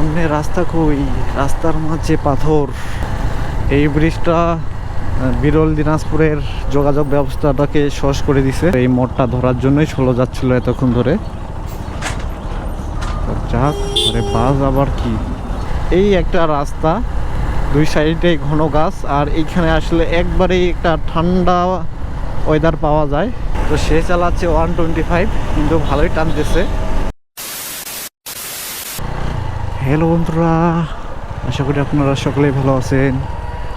সামনে রাস্তা কই? রাস্তার মাঝে পাথর। এই ব্রিজটা বিরল দিনাজপুরের যোগাযোগ ব্যবস্থাটাকে সহজ করে দিছে। এই মোড়টা ধরার জন্যই ষোলো যাচ্ছিল এতক্ষণ ধরে। যাক আরে বাস আবার কি? এই একটা রাস্তা, দুই সাইডে ঘন গাছ, আর এইখানে আসলে একবারেই একটা ঠান্ডা ওয়েদার পাওয়া যায়। তো সে চালাচ্ছে ওয়ান টোয়েন্টি ফাইভ কিন্তু ভালোই টানতেছে। হ্যালো বন্ধুরা। আশা করি আপনারা সকলেই ভালো আছেন।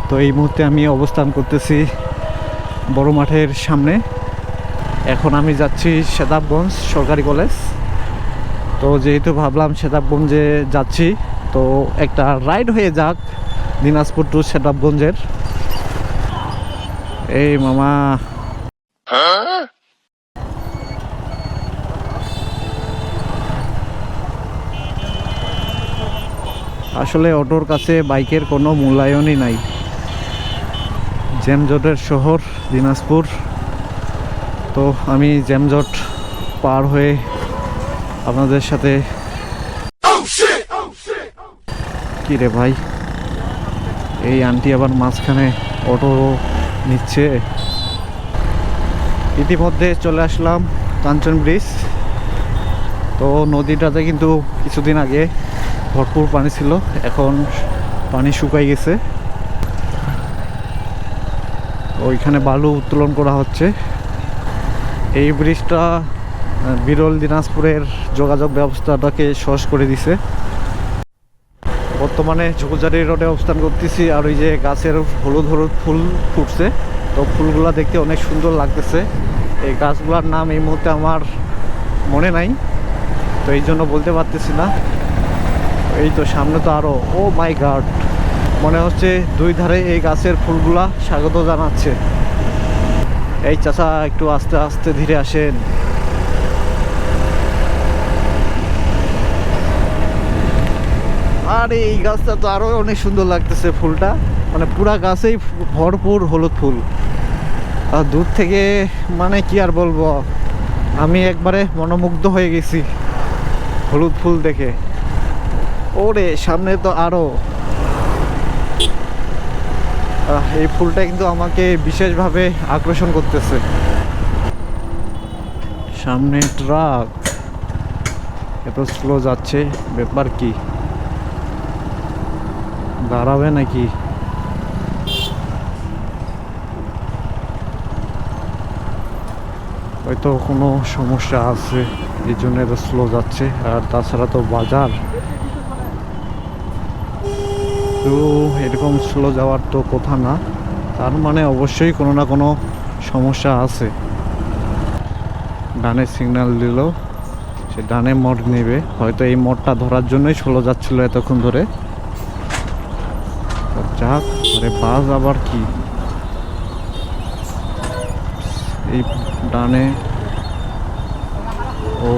তো এই মুহূর্তে আমি অবস্থান করতেছি বড় মাঠের সামনে। এখন আমি যাচ্ছি সেতাবগঞ্জ সরকারি কলেজ। তো যেহেতু ভাবলাম সেতাবগঞ্জে যাচ্ছি, তো একটা রাইড হয়ে যাক দিনাজপুর টু সেতাবগঞ্জের এই মামা। আসলে অটোর কাছে বাইকের কোনো মূল্যায়নই নাই। জ্যামজটের শহর, দিনাজপুর। তো আমি জ্যামজট পার হয়ে আপনাদের সাথে কি রে ভাই? এই আন্টি আবার মাঝখানে অটো নিচ্ছে। ইতিমধ্যে চলে আসলাম কাঞ্চন ব্রিজ তো নদীটাতে কিন্তু কিছুদিন আগে ভরপুর পানি ছিল। এখন পানি শুকাই গেছে। ওইখানে বালু উত্তোলন করা হচ্ছে। এই ব্রিজটা বিরল দিনাজপুরের যোগাযোগ ব্যবস্থাটাকে সহজ করে দিছে। বর্তমানে ঝুকুজারি রোডে অবস্থান করতেছি আর ওই যে গাছের হলুদ হলুদ ফুল ফুটছে। তো ফুলগুলা দেখতে অনেক সুন্দর লাগতেছে। এই গাছগুলোর নাম এই মুহূর্তে আমার মনে নাই। তো এই জন্য বলতে পারতেছি না। এই তো সামনে তো আরও, ও মাই গার্ড মনে হচ্ছে দুই ধারে এই গাছের ফুলগুলা স্বাগত জানাচ্ছে। এই চাচা, একটু আস্তে আস্তে ধীরে আসেন। আর, এই গাছটা তো আরও অনেক সুন্দর লাগতেছে ফুলটা। মানে পুরা গাছেই ভরপুর হলুদ ফুল। আর দূর থেকে মানে কি আর বলব, আমি একবারে মনোমুগ্ধ হয়ে গেছি হলুদ ফুল দেখে। ওরে, সামনে তো আরও। এই ফুলটা কিন্তু আমাকে বিশেষভাবে আকর্ষণ করতেছে। সামনে ট্রাক। এত স্লো যাচ্ছে, ব্যাপার কি? দাঁড়াবে নাকি? হয়তো কোনো সমস্যা আছে, এই জন্য এত স্লো যাচ্ছে, আর তাছাড়া তো বাজার। তো এরকম স্লো যাওয়ার তো কথা না। তার মানে অবশ্যই কোনো না কোনো সমস্যা আছে। ডানে সিগন্যাল দিল। সে ডানে মোড় নেবে। হয়তো এই মোড়টা ধরার জন্যই স্লো যাচ্ছিল এতক্ষণ ধরে। যাক, আরে বাস আবার কি? এই ডানে ও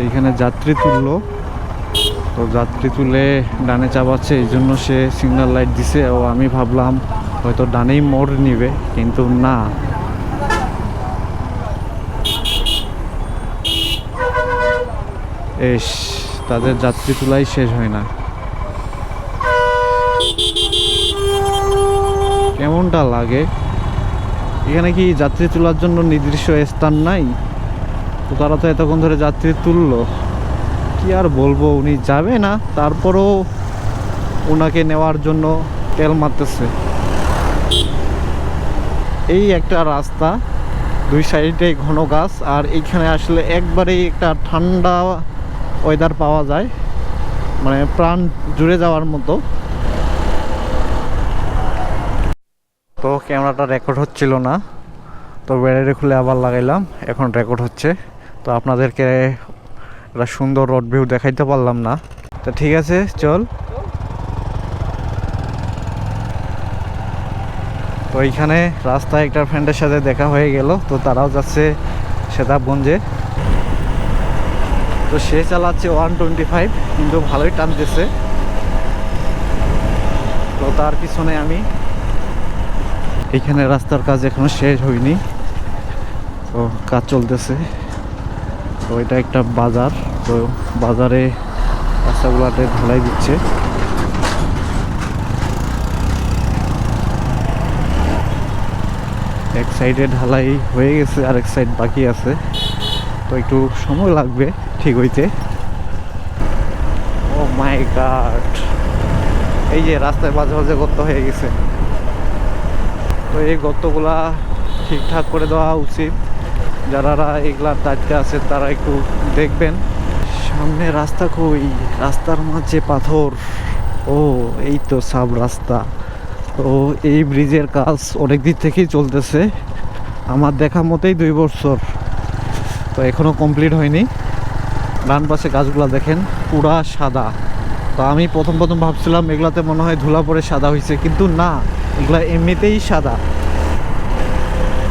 সেইখানে যাত্রী তুললো। তো যাত্রী তুলে ডানে চাপাচ্ছে, এই জন্য সে সিগন্যাল লাইট দিছে। ও আমি ভাবলাম, হয়তো ডানেই মোড় নিবে, কিন্তু না। এস, তাদের যাত্রী তুলাই শেষ হয় না। কেমনটা লাগে? এখানে কি যাত্রী তোলার জন্য নির্দিষ্ট স্থান নাই? তো তারা তো এতক্ষণ ধরে যাত্রী তুললো। কি আর বলব, উনি যাবে না, তারপরও ওনাকে নেওয়ার জন্য তেল মারতেছে। এই একটা রাস্তা, দুই সাইডে ঘন গাছ, আর এইখানে আসলে একবারেই একটা ঠান্ডা ওয়েদার পাওয়া যায়। মানে প্রাণ জুড়ে যাওয়ার মতো। তো ক্যামেরাটা রেকর্ড হচ্ছিল না, তো ব্যাটারি খুলে আবার লাগাইলাম, এখন রেকর্ড হচ্ছে। তো আপনাদেরকে একটা সুন্দর রোড ভিউ দেখাইতে পারলাম না। তো ঠিক আছে, চল। তো এইখানে রাস্তায় একটা ফ্রেন্ডের সাথে দেখা হয়ে গেল, তো তারাও যাচ্ছে সেতাবগঞ্জে। তো সে চালাচ্ছে ওয়ান টোয়েন্টি ফাইভ কিন্তু ভালোই টানতেছে। তো তার পিছনে আমি। এখানে রাস্তার কাজ এখনও শেষ হয়নি। তো কাজ চলতেছে। তো এটা একটা বাজার। তো বাজারে রাস্তাগুলোতে ঢালাই দিচ্ছে। এক সাইডে ঢালাই হয়ে গেছে আর এক সাইড বাকি আছে। তো একটু সময় লাগবে, ঠিক হইতে। ও মাই গড এই যে রাস্তায় মাঝে মাঝে গর্ত হয়ে গেছে। তো এই গর্তগুলা ঠিকঠাক করে দেওয়া উচিত। যারা এগুলার দায়িত্বে আছে তারা একটু দেখবেন। সামনে রাস্তা কই? রাস্তার মাঝে পাথর। ও, এই তো সাব রাস্তা। তো এই ব্রিজের কাজ অনেক দিক থেকেই চলতেছে। আমার দেখা মতেই দুই বছর। তো এখনও কমপ্লিট হয়নি। ডান পাশে গাছগুলো দেখেন, পুরা সাদা। তো আমি প্রথম প্রথম ভাবছিলাম এগুলাতে মনে হয় ধুলা পরে সাদা হয়েছে কিন্তু না, এগুলা এমনিতেই সাদা।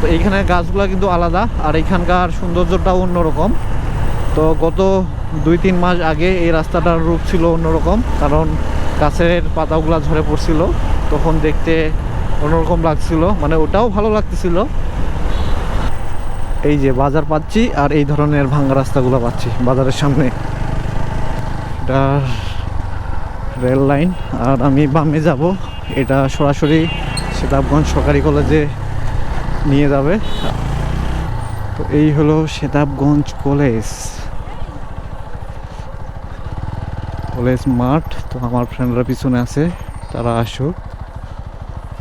তো এইখানে গাছগুলো কিন্তু আলাদা, আর এইখানকার সৌন্দর্যটাও অন্যরকম। তো গত দুই তিন মাস আগে এই রাস্তাটার রূপ ছিল অন্যরকম, কারণ গাছের পাতাগুলো ঝরে পড়ছিল, তখন দেখতে অন্যরকম লাগছিল মানে ওটাও ভালো লাগতেছিল। এই যে বাজার পাচ্ছি, আর এই ধরনের ভাঙ্গা রাস্তাগুলো পাচ্ছি বাজারের সামনে। এটা রেল লাইন, আর আমি বামে যাব, এটা সরাসরি সেতাবগঞ্জ সরকারি কলেজে নিয়ে যাবে। তো এই হলো সেতাবগঞ্জ কলেজ। কলেজ মাঠ, তো আমার ফ্রেন্ডরা পিছনে আছে, তারা আসুক।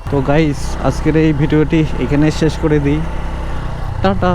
তো গাইস আজকের এই ভিডিওটি এখানে শেষ করে দিই। টাটা!